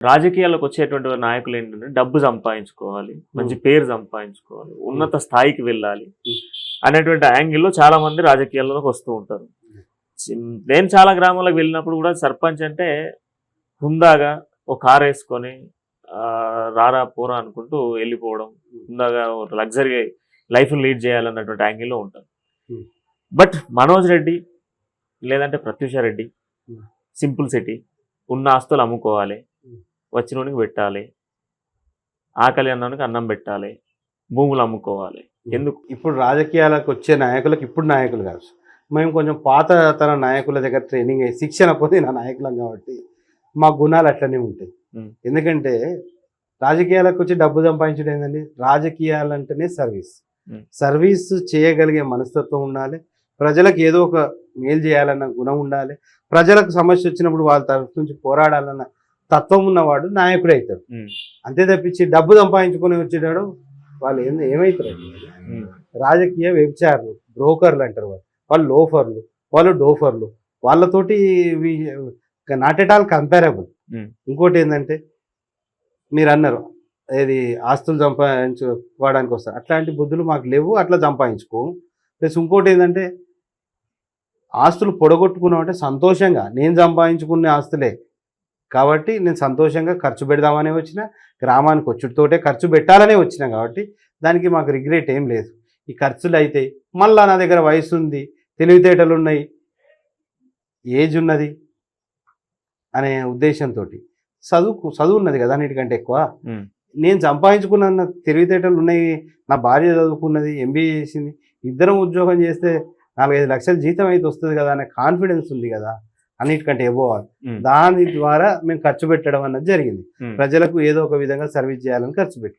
రాజకీయాల్లోకి వచ్చేటువంటి నాయకులు ఏంటంటే డబ్బు సంపాదించుకోవాలి మంచి పేరు సంపాదించుకోవాలి ఉన్నత స్థాయికి వెళ్ళాలి అనేటువంటి యాంగిల్లో చాలా మంది రాజకీయాల్లోకి వస్తూ ఉంటారు నేను చాలా గ్రామాలకు వెళ్ళినప్పుడు కూడా సర్పంచ్ అంటే హుందాగా ఒక కార్ వేసుకొని రారా పోరా అనుకుంటూ వెళ్ళిపోవడం హుందాగా లగ్జరీ లైఫ్ లీడ్ చేయాలన్నటువంటి యాంగిల్లో ఉంటారు. బట్ మనోజ్ రెడ్డి లేదంటే ప్రత్యూష రెడ్డి. సింపుల్ సిటీ ఉన్న ఆస్తులు అమ్ముకోవాలి. వచ్చినోనికి పెట్టాలి. ఆకలి అన్నానికి అన్నం పెట్టాలి. భూములు అమ్ముకోవాలి. ఎందుకు? ఇప్పుడు రాజకీయాలకు వచ్చే నాయకులకు ఇప్పుడు నాయకులు కాదు. మేము కొంచెం పాత తన నాయకుల దగ్గర ట్రైనింగ్ అయ్యి శిక్షణ పొందిన నాయకులం కాబట్టి మా గుణాలు అట్లనే ఉంటాయి. ఎందుకంటే రాజకీయాలకు వచ్చి డబ్బు సంపాదించడం ఏంటండి రాజకీయాలు అంటేనే సర్వీస్. సర్వీస్ చేయగలిగే మనస్తత్వం ఉండాలి. ప్రజలకు ఏదో ఒక మేలు చేయాలన్న గుణం ఉండాలి. ప్రజలకు సమస్య వచ్చినప్పుడు వాళ్ళ తరఫు నుంచి పోరాడాలన్న తత్వం ఉన్నవాడు నాయకుడు అవుతాడు అంతే తప్పించి డబ్బు సంపాదించుకొని వచ్చేటాడు వాళ్ళు ఏం ఏమవుతారు రాజకీయ వ్యభిచారులు బ్రోకర్లు అంటారు వాళ్ళు. వాళ్ళు లోఫర్లు వాళ్ళు డోఫర్లు. వాళ్ళతోటి నాట్ ఎట్ ఆల్ కంపారబుల్. ఇంకోటి ఏంటంటే మీరు అన్నారు ఏది ఆస్తులు సంపాదించుకోవడానికి వస్తారు. అట్లాంటి బుద్ధులు మాకు లేవు అట్లా సంపాదించుకో. ప్లస్ ఇంకోటి ఏంటంటే ఆస్తులు పొడగొట్టుకున్నాం అంటే సంతోషంగా నేను సంపాదించుకునే ఆస్తులే. కాబట్టి నేను సంతోషంగా ఖర్చు పెడదామనే వచ్చిన గ్రామానికి వచ్చుడితోటే ఖర్చు పెట్టాలనే వచ్చిన కాబట్టి దానికి మాకు రిగ్రెట్ ఏం లేదు. ఈ ఖర్చులు అయితే మళ్ళా నా దగ్గర వయసు ఉంది తెలివితేటలు ఉన్నాయి ఏజ్ ఉన్నది అనే ఉద్దేశంతో చదువు చదువు ఉన్నది కదా అన్నిటికంటే ఎక్కువ. నేను సంపాదించుకున్న తెలివితేటలు ఉన్నాయి నా భార్య చదువుకున్నది ఎంబీఏ చేసింది ఇద్దరం ఉద్యోగం చేస్తే నాలుగైదు లక్షల జీతం అయితే వస్తుంది కదా అనే కాన్ఫిడెన్స్ ఉంది కదా. అన్నిటికంటే ఉమ్, దాని ద్వారా మేము ఖర్చు పెట్టడం అన్నది జరిగింది. ప్రజలకు ఏదో ఒక విధంగా సర్వీస్ చేయాలని ఖర్చు పెట్టి.